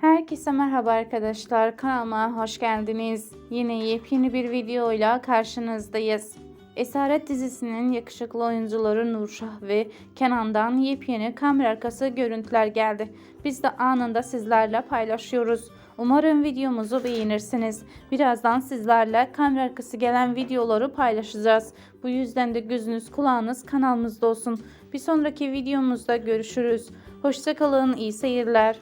Herkese merhaba arkadaşlar. Kanalıma hoş geldiniz. Yine yepyeni bir videoyla karşınızdayız. Esaret dizisinin yakışıklı oyuncuları Nurşah ve Kenan'dan yepyeni kamera arkası görüntüler geldi. Biz de anında sizlerle paylaşıyoruz. Umarım videomuzu beğenirsiniz. Birazdan sizlerle kamera arkası gelen videoları paylaşacağız. Bu yüzden de gözünüz kulağınız kanalımızda olsun. Bir sonraki videomuzda görüşürüz. Hoşçakalın, iyi seyirler.